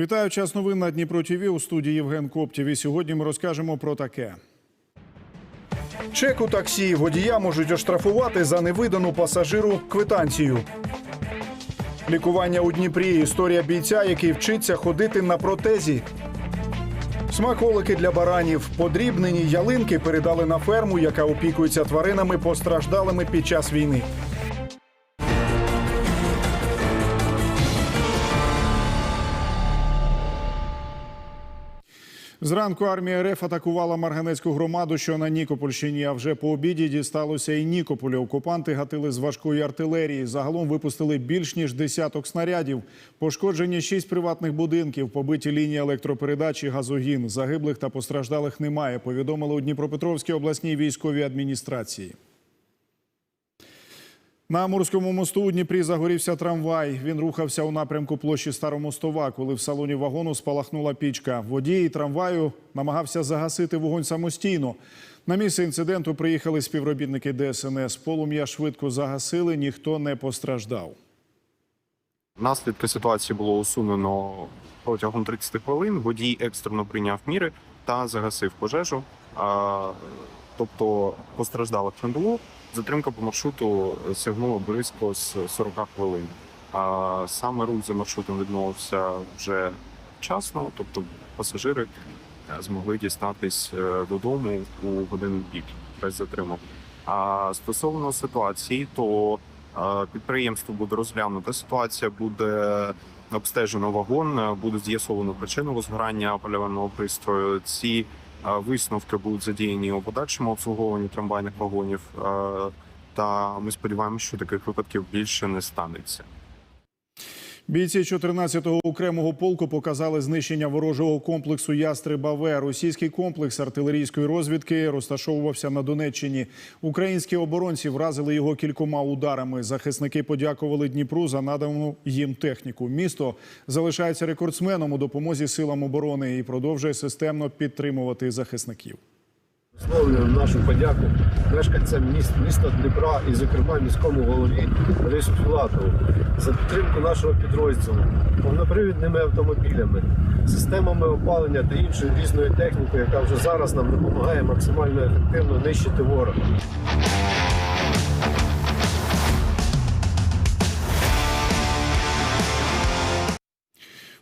Вітаю час новин на Дніпро ТВ у студії Євген Коптєв. І сьогодні ми розкажемо про таке. Чек у таксі водія можуть оштрафувати за невидану пасажиру квитанцію. Лікування у Дніпрі. Історія бійця, який вчиться ходити на протезі. Смаколики для баранів. Подрібнені ялинки передали на ферму, яка опікується тваринами постраждалими під час війни. Зранку армія РФ атакувала Марганецьку громаду, що на Нікопольщині. А вже по обіді дісталося і Нікополя. Окупанти гатили з важкої артилерії. Загалом випустили більш ніж десяток снарядів. Пошкоджені шість приватних будинків, побиті лінії електропередачі, газогін. Загиблих та постраждалих немає. Повідомили у Дніпропетровській обласній військовій адміністрації. На Амурському мосту у Дніпрі загорівся трамвай. Він рухався у напрямку площі Старомостова, коли в салоні вагону спалахнула пічка. Водій трамваю намагався загасити вогонь самостійно. На місце інциденту приїхали співробітники ДСНС. Полум'я швидко загасили, ніхто не постраждав. Наслідки ситуації було усунено протягом 30 хвилин. Водій екстрено прийняв міри та загасив пожежу. Тобто постраждалих не було. Затримка по маршруту сягнула близько з 40 хвилин. А саме рух за маршрутом відновився вже вчасно, тобто пасажири е, змогли дістатись е, додому у годину пік без затримок. А стосовно ситуації, то е, підприємство буде розглянута ситуація, буде обстежено вагон, буде з'ясовано причину возгорання паливального пристрою. Ці висновки будуть задіяні у подальшому обслуговуванні трамвайних вагонів. е, Та ми сподіваємося, що таких випадків більше не станеться. Бійці 14-го окремого полку показали знищення ворожого комплексу Ястреба-В. Російський комплекс артилерійської розвідки розташовувався на Донеччині. Українські оборонці вразили його кількома ударами. Захисники подякували Дніпру за надану їм техніку. Місто залишається рекордсменом у допомозі силам оборони і продовжує системно підтримувати захисників. Висловлюємо нашу подяку мешканцям міст, міста Дніпра і, зокрема, міському голові Борису Філатову за підтримку нашого підрозділу повнопривідними автомобілями, системами опалення та іншою різною технікою, яка вже зараз нам допомагає максимально ефективно нищити ворога.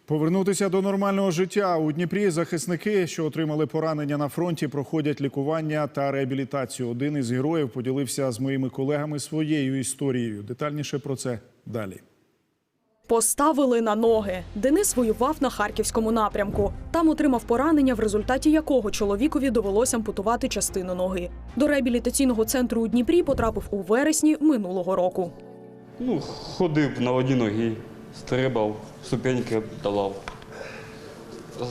Повернутися до нормального життя у Дніпрі захисники, що отримали поранення на фронті, проходять лікування та реабілітацію. Один із героїв поділився з моїми колегами своєю історією. Детальніше про це далі. Поставили на ноги. Денис воював на харківському напрямку. Там отримав поранення, в результаті якого чоловікові довелося ампутувати частину ноги. До реабілітаційного центру у Дніпрі потрапив у вересні минулого року. Ну, ходив на одній ногі, стрибав, ступеньки долав.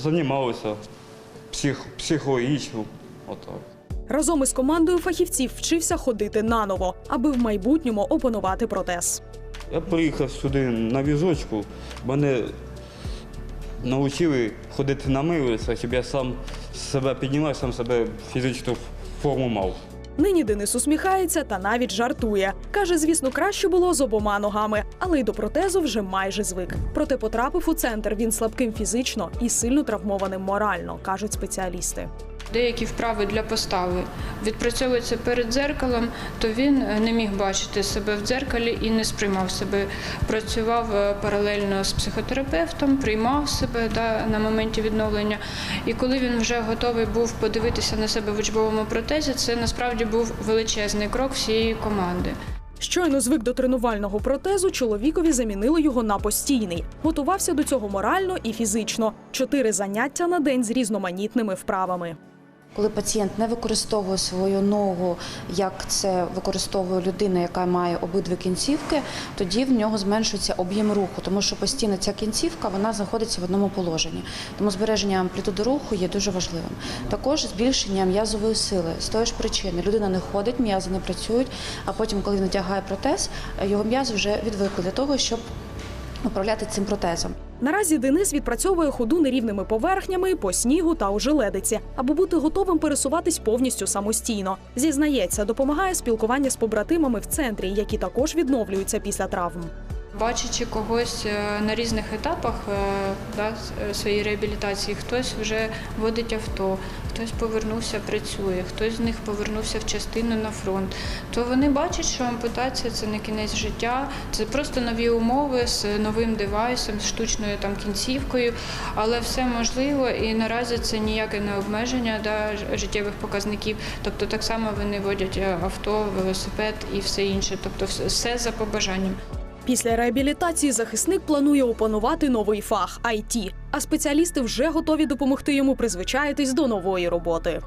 Займалися псих, психологічно. Отак. Разом із командою фахівців вчився ходити наново, аби в майбутньому опанувати протез. Я приїхав сюди на візочку, мене навчили ходити на милиці, щоб я сам себе піднімав, сам себе фізичну форму мав. Нині Денис усміхається та навіть жартує. Каже, звісно, краще було з обома ногами, але й до протезу вже майже звик. Проте потрапив у центр він слабким фізично і сильно травмованим морально, кажуть спеціалісти. Деякі вправи для постави відпрацьовуються перед дзеркалом, то він е, не міг бачити себе в дзеркалі і не сприймав себе. Працював е, паралельно з психотерапевтом, приймав себе да, на моменті відновлення. І коли він вже готовий був подивитися на себе в учбовому протезі, це насправді був величезний крок всієї команди. Щойно звик до тренувального протезу, чоловікові замінили його на постійний. Готувався до цього морально і фізично. Чотири заняття на день з різноманітними вправами. Коли пацієнт не використовує свою ногу, як це використовує людина, яка має обидві кінцівки, тоді в нього зменшується об'єм руху, тому що постійно ця кінцівка вона знаходиться в одному положенні. Тому збереження амплітуди руху є дуже важливим. Також збільшення м'язової сили з тої ж причини людина не ходить, м'язи не працюють. А потім, коли він надягає протез, його м'язи вже відвикли для того, щоб управляти цим протезом. Наразі Денис відпрацьовує ходу нерівними поверхнями по снігу та ожеледиці, аби бути готовим пересуватись повністю самостійно. Зізнається, допомагає спілкування з побратимами в центрі, які також відновлюються після травм. Бачачи когось е, на різних етапах е, да, е, своєї реабілітації, хтось вже водить авто, хтось повернувся, працює, хтось з них повернувся в частину на фронт, то вони бачать, що ампутація це не кінець життя, це просто нові умови з новим девайсом, з штучною там кінцівкою, але все можливо і наразі це ніяке не обмеження да, життєвих показників. Тобто так само вони водять авто, велосипед і все інше, тобто все за побажанням. Після реабілітації захисник планує опанувати новий фах IT, а спеціалісти вже готові допомогти йому призвичаїтись до нової роботи.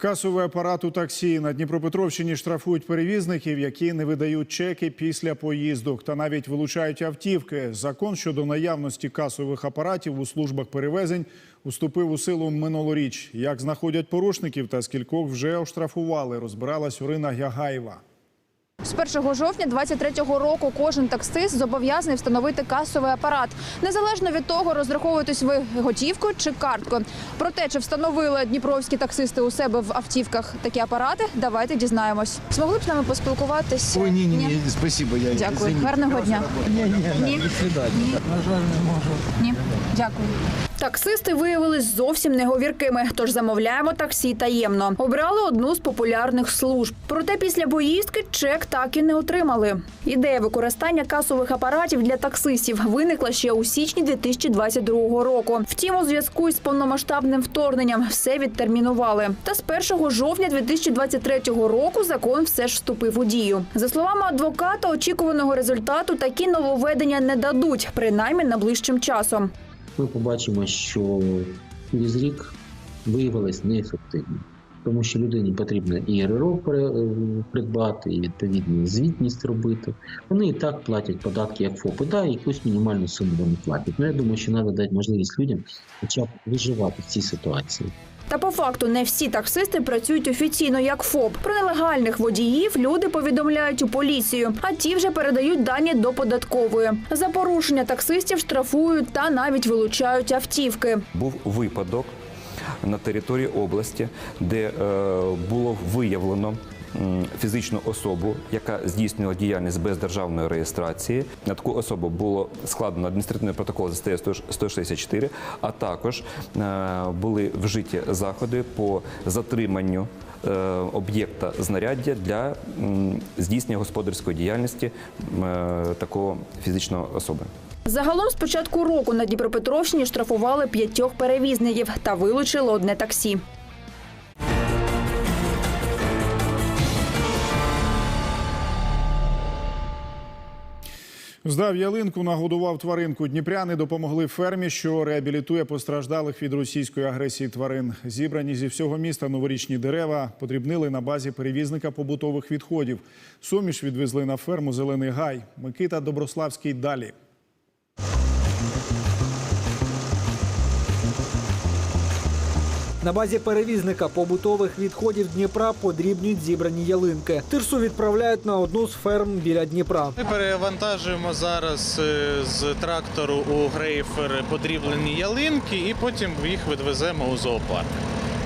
Касовий апарат у таксі на Дніпропетровщині штрафують перевізників, які не видають чеки після поїздок та навіть вилучають автівки. Закон щодо наявності касових апаратів у службах перевезень уступив у силу минулоріч. Як знаходять порушників та скількох вже оштрафували, розбиралась Орина Ягаєва. З 1 жовтня 23-го року кожен таксист зобов'язаний встановити касовий апарат, незалежно від того, розраховуєтесь ви готівкою чи карткою. Про те, чи встановили дніпровські таксисти у себе в автівках такі апарати, давайте дізнаємось. Змогли б з нами поспілкуватися? Ой, ні, ні, ні, спасибо. Я Дякую. Гарного дня. Ні, ні, Ні. до. На жаль, не можу. Ні, дякую. Таксисти виявились зовсім неговіркими, тож замовляємо таксі таємно. Обрали одну з популярних служб. Проте після поїздки чек так і не отримали. Ідея використання касових апаратів для таксистів виникла ще у січні 2022 року. Втім, у зв'язку із повномасштабним вторгненням все відтермінували. Та з 1 жовтня 2023 року закон все ж вступив у дію. За словами адвоката, очікуваного результату такі нововведення не дадуть, принаймні найближчим часом. Ми побачимо, що через рік виявилось неефективним. Тому що людині потрібно і РРО е, придбати, і відповідну звітність робити. Вони і так платять податки як ФОПи, да, якусь мінімальну суму вони платять. Ну я думаю, що треба дати можливість людям хоча б виживати в цій ситуації. Та по факту не всі таксисти працюють офіційно як ФОП. Про нелегальних водіїв люди повідомляють у поліцію, а ті вже передають дані до податкової. За порушення таксистів штрафують та навіть вилучають автівки. був випадок на території області, де е, було виявлено фізичну особу, яка здійснювала діяльність без державної реєстрації. На таку особу було складено адміністративний протокол за статтею 164, а також е, були вжиті заходи по затриманню. е, Об'єкта знаряддя для здійснення господарської діяльності е, такого фізичної особи. Загалом з початку року на Дніпропетровщині штрафували п'ятьох перевізників та вилучили одне таксі. Здав ялинку, нагодував тваринку. Дніпряни допомогли фермі, що реабілітує постраждалих від російської агресії тварин. Зібрані зі всього міста новорічні дерева подрібнили на базі перевізника побутових відходів. Суміш відвезли на ферму Зелений гай. Микита Доброславський далі. На базі перевізника побутових відходів Дніпра подрібнюють зібрані ялинки. Тирсу відправляють на одну з ферм біля Дніпра. Ми перевантажуємо зараз е, з трактору у грейфер подріблені ялинки і потім їх відвеземо у зоопарк.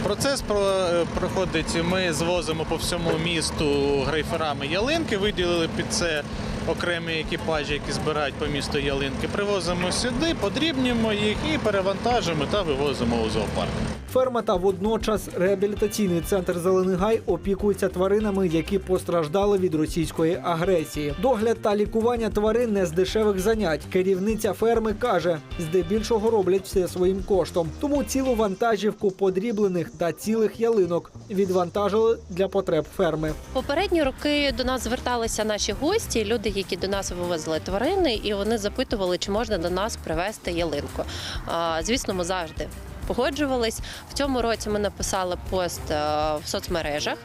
Процес е, проходить. Ми звозимо по всьому місту грейферами ялинки, виділили під це окремі екіпажі, які збирають по місту ялинки. Привозимо сюди, подрібнюємо їх і перевантажимо та вивозимо у зоопарк. Ферма та водночас реабілітаційний центр Зелений Гай опікуються тваринами, які постраждали від російської агресії. Догляд та лікування тварин не з дешевих занять. Керівниця ферми каже, здебільшого роблять все своїм коштом. Тому цілу вантажівку подріблених та цілих ялинок відвантажили для потреб ферми. Попередні роки до нас зверталися наші гості, люди, які до нас вивозили тварини, і вони запитували, чи можна до нас привезти ялинку. Звісно, ми завжди погоджувались. В цьому році ми написали пост е, в соцмережах.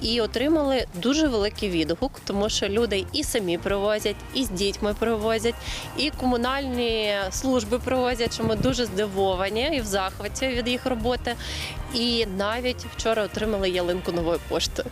І отримали дуже великий відгук, тому що люди і самі привозять, і з дітьми привозять, і комунальні служби привозять, що ми дуже здивовані і в захваті від їх роботи. І навіть вчора отримали ялинку нової пошти.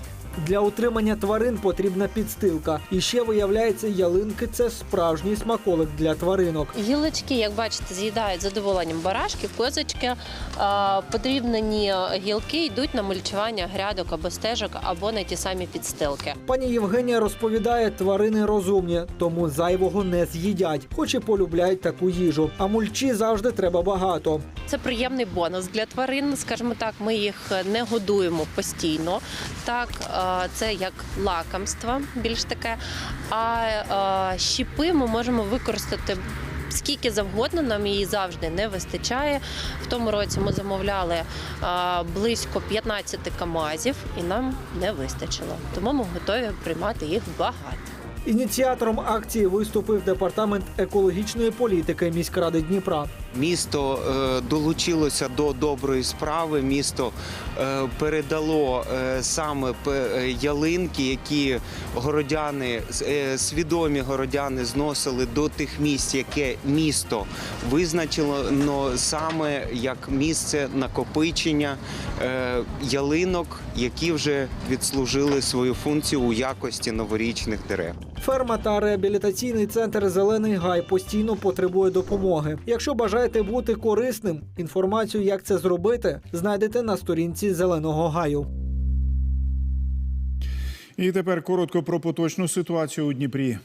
Для утримання тварин потрібна підстилка. І ще виявляється, ялинки це справжній смаколик для тваринок. Гілочки, як бачите, з'їдають з задоволенням барашки, козочки. А, Подрібнені гілки йдуть на мульчування грядок або стежок, або на ті самі підстилки. Пані Євгенія розповідає, тварини розумні, тому зайвого не з'їдять, хоч і полюбляють таку їжу. А мульчі завжди треба багато. Це приємний бонус для тварин. Скажімо так, ми їх не годуємо постійно. Так, е, це як лакомство, більш таке. А е, щіпи ми можемо використати. Скільки завгодно нам її завжди не вистачає. В тому році ми замовляли е, близько 15 камазів, і нам не вистачило. Тому ми готові приймати їх багато. Ініціатором акції виступив департамент екологічної політики міськради Дніпра. Місто е, долучилося до доброї справи. Місто е, передало е, саме ялинки, які городяни, свідомі городяни зносили до тих місць, яке місто визначило саме як місце накопичення ялинок, які вже відслужили свою функцію у якості новорічних дерев. Ферма та реабілітаційний центр Зелений Гай постійно потребує допомоги. Якщо бажаєте бути корисним, інформацію, як це зробити, знайдете на сторінці Зеленого Гаю. І тепер коротко про поточну ситуацію у Дніпрі.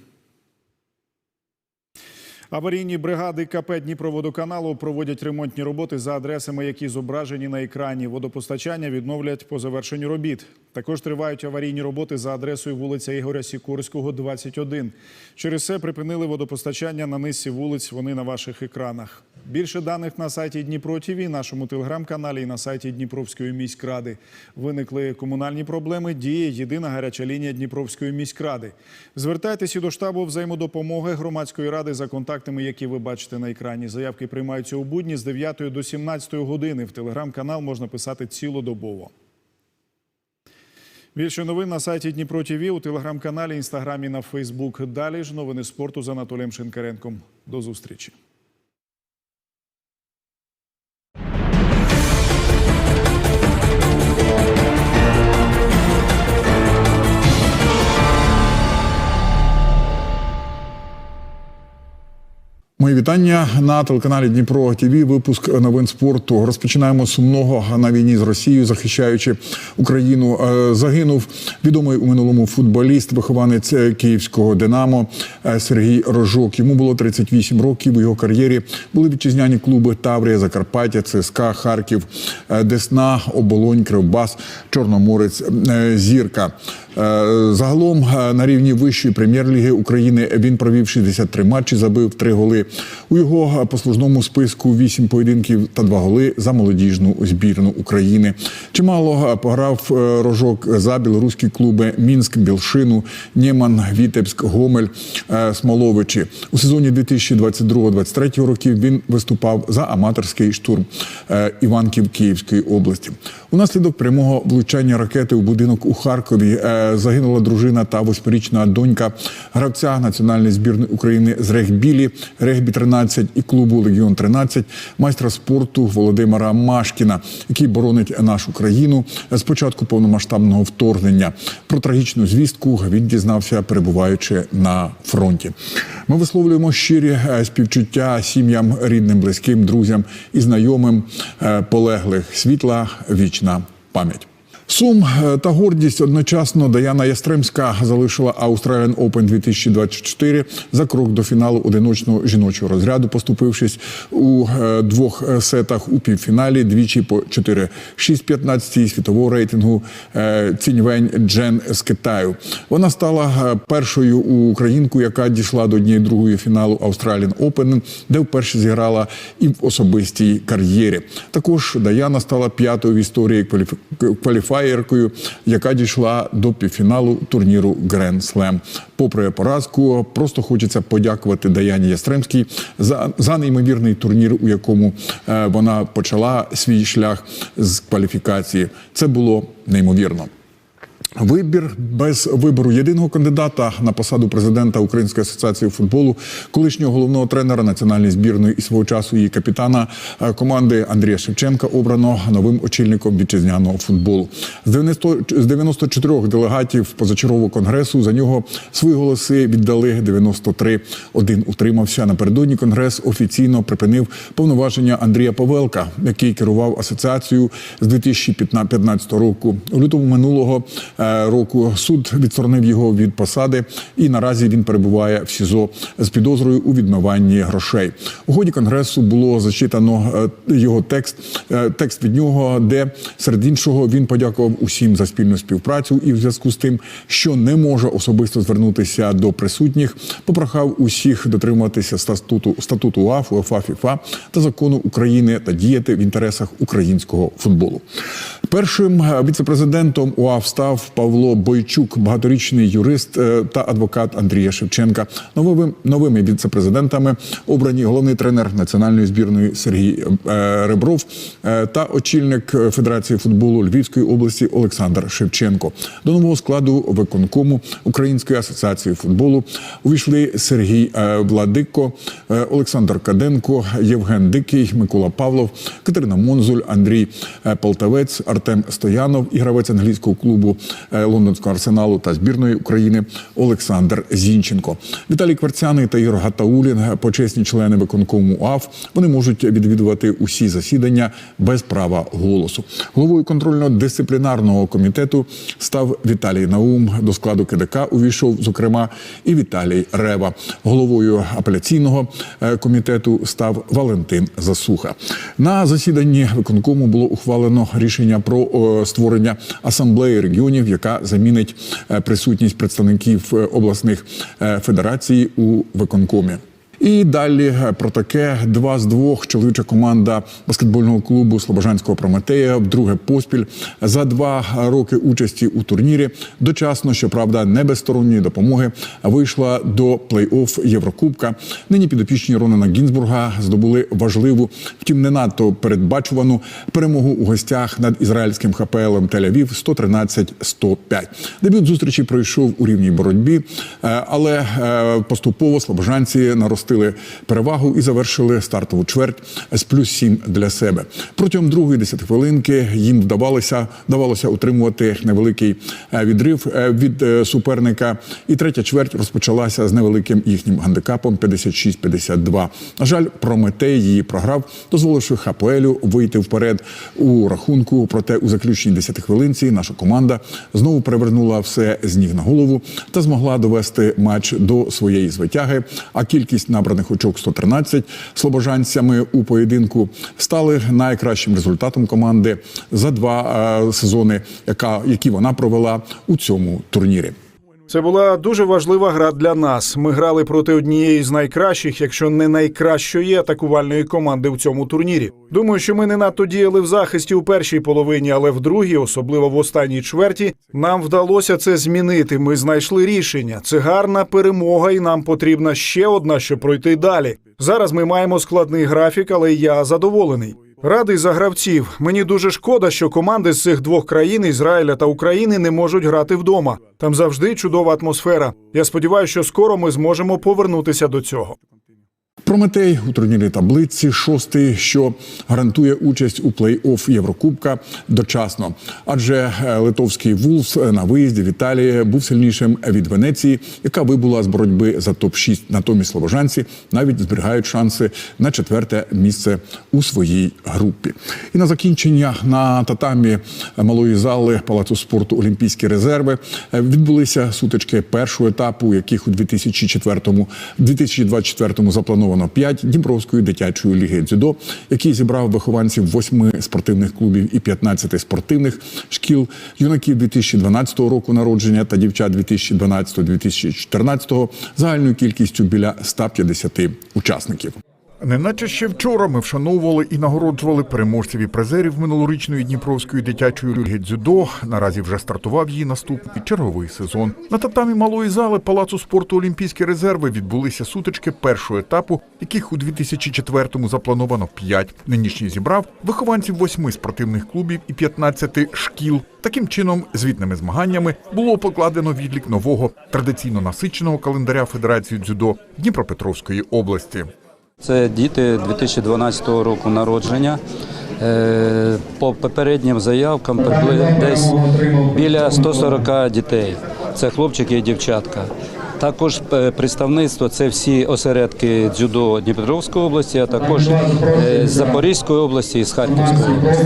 Аварійні бригади КП Дніпроводоканалу проводять ремонтні роботи за адресами, які зображені на екрані. Водопостачання відновлять по завершенню робіт. Також тривають аварійні роботи за адресою вулиця Ігоря Сікорського, 21. Через це припинили водопостачання на низці вулиць. Вони на ваших екранах. Більше даних на сайті Дніпро ТІВІ, нашому телеграм-каналі і на сайті Дніпровської міськради. Виникли комунальні проблеми. Діє єдина гаряча лінія Дніпровської міськради. Звертайтеся до штабу взаємодопомоги громадської ради за контактами, які ви бачите на екрані. Заявки приймаються у будні з 9 до 17 години. В телеграм-канал можна писати цілодобово. Більше новин на сайті Дніпро ТІВІ, у телеграм-каналі, інстаграмі на Фейсбук. Далі ж новини спорту з Анатолієм Шинкаренком. До зустрічі. Мої вітання на телеканалі Дніпро ТВ. Випуск новин спорту. Розпочинаємо сумного на війні з Росією, захищаючи Україну. Е, Загинув відомий у минулому футболіст, вихованець е, київського Динамо е, Сергій Рожок. Йому було 38 років. У його кар'єрі були вітчизняні клуби Таврія, Закарпаття, ЦСКА, Харків, Десна, Оболонь, Кривбас, Чорноморець, Зірка. Е, Загалом е, на рівні вищої прем'єр-ліги України він провів 63 матчі, забив 3 голи. У його послужному списку 8 поєдинків та 2 голи за молодіжну збірну України. Чимало е, пограв е, рожок за білоруські клуби Мінськ, Білшину, Нєман, Вітебськ, Гомель, е, Смоловичі. У сезоні 2022-2023 років він виступав за аматорський штурм е, Іванків Київської області. Унаслідок прямого влучання ракети у будинок у Харкові загинула дружина та восьмирічна донька гравця національної збірної України з регбілі, регбі 13 і клубу Легіон 13 майстра спорту Володимира Машкіна, який боронить нашу країну з початку повномасштабного вторгнення. Про трагічну звістку він дізнався, перебуваючи на фронті. Ми висловлюємо щирі е, співчуття сім'ям, рідним, близьким, друзям і знайомим е, полеглих. Світла вічна пам'ять. Сум е, та гордість одночасно Даяна Ястремська залишила Australian Open 2024 за крок до фіналу одиночного жіночого розряду, поступившись у е, двох е, сетах у півфіналі двічі по 4-6-15 світового рейтингу Ціньвень Джен з Китаю. Вона стала першою українкою, яка дійшла до однієї другої фіналу Australian Open, де вперше зіграла і в особистій кар'єрі. Також Даяна стала п'ятою в історії кваліфі- кваліфаєркою, яка дійшла до півфіналу турніру Грен Слем. Попри поразку, просто хочеться подякувати Даяні Ястремській за, за неймовірний турнір, у якому е, вона почала свій шлях з кваліфікації. Це було неймовірно. Вибір без вибору єдиного кандидата на посаду президента Української асоціації футболу, колишнього головного тренера національної збірної і свого часу її капітана е, команди Андрія Шевченка обрано новим очільником вітчизняного футболу. З 90 з 94 делегатів позачергового конгресу за нього свої голоси віддали 93. Один утримався. Напередодні конгрес офіційно припинив повноваження Андрія Павелка, який керував асоціацією з 2015 року. У лютому минулого е, року суд відсторонив його від посади, і наразі він перебуває в СІЗО з підозрою у відмиванні грошей. У ході конгресу було зачитано е, його текст, е, текст від нього, де серед іншого він подякував усім за спільну співпрацю і в зв'язку з тим, що не може особисто звернутися до присутніх, попрохав усіх дотримуватися статуту статуту УАФ, УЕФА, ФІФА та закону України та діяти в інтересах українського футболу. Першим е, віцепрезидентом УАФ став Павло Бойчук, багаторічний юрист е, та адвокат Андрія Шевченка. Новими новими віцепрезидентами обрані головний тренер національної збірної Сергій е, Ребров е, та очільник Федерації футболу Львівської області Олександр Шевченко. До нового складу виконкому Української асоціації футболу увійшли Сергій Владико, Олександр Каденко, Євген Дикий, Микола Павлов, Катерина Монзуль, Андрій Полтавець, Артем Стоянов і гравець англійського клубу лондонського арсеналу та збірної України Олександр Зінченко. Віталій Кварцяний та Ігор Гатаулін, е, почесні члени виконкому УАФ. Вони можуть відвідувати усі засідання без права голосу. Головою контрольно-дисциплінарного комітету став Віталій Наум. До складу КДК увійшов, зокрема, і Віталій Рева. Головою апеляційного е, комітету став Валентин Засуха. На засіданні виконкому було ухвалено рішення про створення асамблеї регіонів, яка замінить е, присутність представників е, обласних е, федерацій у виконкомі. І далі е, про таке. Два з двох. Чоловіча команда баскетбольного клубу Слобожанського Прометея. Вдруге поспіль. За два роки участі у турнірі. Дочасно, щоправда, не без сторонньої допомоги, вийшла до плей-офф Єврокубка. Нині підопічні Ронана Гінзбурга здобули важливу, втім не надто передбачувану перемогу у гостях над ізраїльським ХПЛом Тель-Авів 113-105. Дебют зустрічі пройшов у рівній боротьбі, е, але е, поступово слобожанці наростили перевагу і завершили стартову чверть з плюс 7 для себе. Протягом другої десятихвилинки їм вдавалося вдавалося утримувати невеликий е, відрив е, від е, суперника. І третя чверть розпочалася з невеликим їхнім гандикапом 56-52. На жаль, Прометей її програв, дозволивши ХПЛю вийти вперед у рахунку. Проте у заключній десятихвилинці наша команда знову перевернула все з ніг на голову та змогла довести матч до своєї звитяги. А кількість набраних очок 113 слобожанцями у поєдинку стали найкращим результатом команди за два е, сезони, яка які вона провела у цьому турнірі. Це була дуже важлива гра для нас. Ми грали проти однієї з найкращих, якщо не найкращої атакувальної команди в цьому турнірі. Думаю, що ми не надто діяли в захисті у першій половині, але в другій, особливо в останній чверті, нам вдалося це змінити. Ми знайшли рішення. Це гарна перемога, і нам потрібна ще одна, щоб пройти далі. Зараз ми маємо складний графік, але я задоволений. Радий за гравців. Мені дуже шкода, що команди з цих двох країн Ізраїля та України не можуть грати вдома. Там завжди чудова атмосфера. Я сподіваюся, що скоро ми зможемо повернутися до цього. Прометей у турнірі таблиці шостий, що гарантує участь у плей-офф Єврокубка дочасно. Адже е, литовський Вулфс на виїзді в Італії був сильнішим від Венеції, яка вибула з боротьби за топ 6 Натомість слобожанці навіть зберігають шанси на четверте місце у своїй групі. І на закінчення на татамі малої зали палацу спорту Олімпійські резерви е, відбулися сутички першого етапу, яких у 2004 2024 заплановано 5 Дніпровської дитячої ліги дзюдо, який зібрав вихованців восьми спортивних клубів і 15 спортивних шкіл, юнаків 2012 року народження та дівчат 2012-2014 загальною кількістю біля 150 учасників. Неначе ще вчора ми вшановували і нагороджували переможців і призерів минулорічної Дніпровської дитячої ліги дзюдо. Наразі вже стартував її наступний черговий сезон. На татамі малої зали Палацу спорту Олімпійські резерви відбулися сутички першого етапу, яких у 2004-му заплановано п'ять. Нинішній зібрав вихованців восьми спортивних клубів і 15 шкіл. Таким чином, звітними змаганнями було покладено відлік нового традиційно насиченого календаря Федерації дзюдо Дніпропетровської області. Це діти 2012 року народження. Е, По попереднім заявкам десь біля 140 дітей. Це хлопчики і дівчатка. Також е, представництво це всі осередки дзюдо Дніпропетровської області, а також е, з Запорізької області і з Харківської області.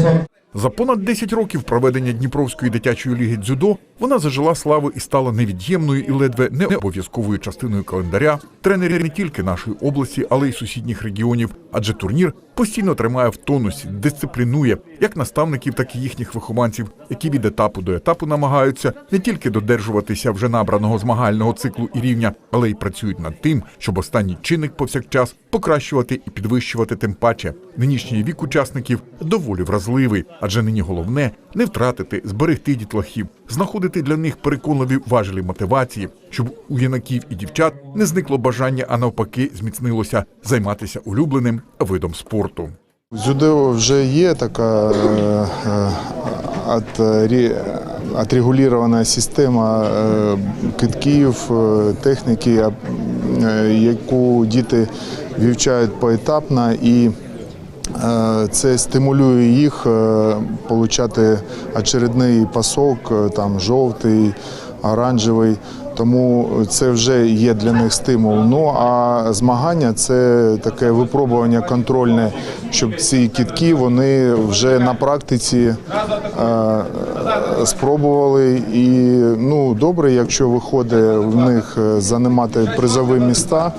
За понад 10 років проведення Дніпровської дитячої ліги дзюдо вона зажила слави і стала невід'ємною і ледве не обов'язковою частиною календаря тренерів не тільки нашої області, але й сусідніх регіонів. Адже турнір постійно тримає в тонусі, дисциплінує як наставників, так і їхніх вихованців, які від етапу до етапу намагаються не тільки додержуватися вже набраного змагального циклу і рівня, але й працюють над тим, щоб останній чинник повсякчас покращувати і підвищувати тим паче. Нинішній вік учасників доволі вразливий, адже нині головне не втратити, зберегти дітлахів, знаходити для них переконливі важелі мотивації, щоб у юнаків і дівчат не зникло бажання, а навпаки, зміцнилося займатися улюбленим видом спорту. Дзюдо вже є така е, е, отрегулірована система е, китків, техніки, яку діти вивчають поетапно і це стимулює їх е, отримати очередний пасок, е, там жовтий, оранжевий. Тому це вже є для них стимул. Ну а змагання це таке випробування контрольне, щоб ці кітки вони вже на практиці е, спробували. І ну добре, якщо виходить в них е, займати призові міста.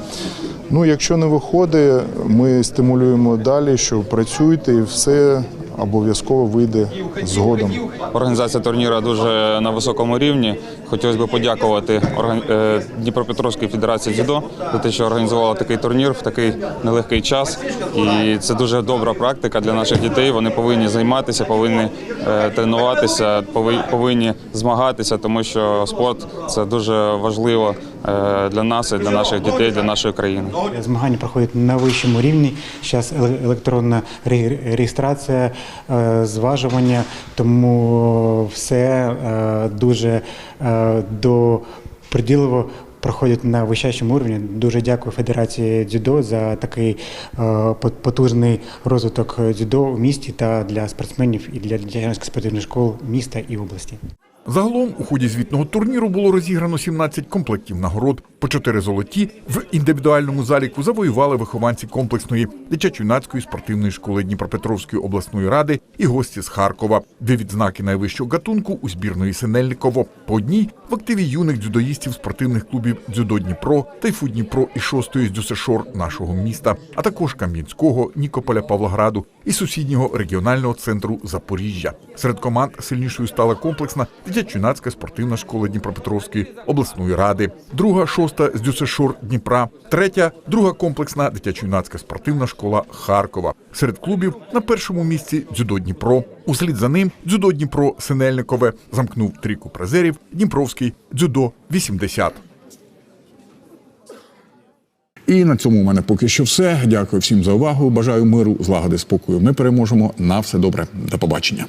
Ну, якщо не виходить, ми стимулюємо далі, що працюйте і все обов'язково вийде згодом. Організація турніру дуже на високому рівні. Хотілося б подякувати е, Дніпропетровській федерації дзюдо за те, що організувала такий турнір в такий нелегкий час. І це дуже добра практика для наших дітей. Вони повинні займатися, повинні е, тренуватися, повинні змагатися, тому що спорт це дуже важливо е, для нас для наших дітей, для нашої країни. Змагання проходять на вищому рівні. Зараз електронна ре- реєстрація, зважування, тому все дуже до приділово проходять на вищачому уровні. Дуже дякую Федерації дзюдо за такий е, потужний розвиток дзюдо в місті та для спортсменів і для дитячих спортивних школ міста і області. Загалом у ході звітного турніру було розіграно 17 комплектів нагород. По 4 золоті в індивідуальному заліку завоювали вихованці комплексної дитячо-юнацької спортивної школи Дніпропетровської обласної ради і гості з Харкова. Дві відзнаки найвищого гатунку у збірної Синельниково. По одній в активі юних дзюдоїстів спортивних клубів Дзюдо Дніпро, Тайфу Дніпро і шостої з Дюсешор нашого міста, а також Кам'янського, Нікополя, Павлограду і сусіднього регіонального центру Запоріжжя. Серед команд сильнішою стала комплексна дитячо-юнацька спортивна школа Дніпропетровської обласної ради, друга шоста з Дюсешор Дніпра, третя друга комплексна дитячо-юнацька спортивна школа Харкова. Серед клубів на першому місці дзюдо Дніпро. Услід за ним дзюдо Дніпро Синельникове замкнув трійку призерів Дніпровський дзюдо 80. І на цьому у мене поки що все. Дякую всім за увагу. Бажаю миру, злагоди, спокою. Ми переможемо. На все добре. До побачення.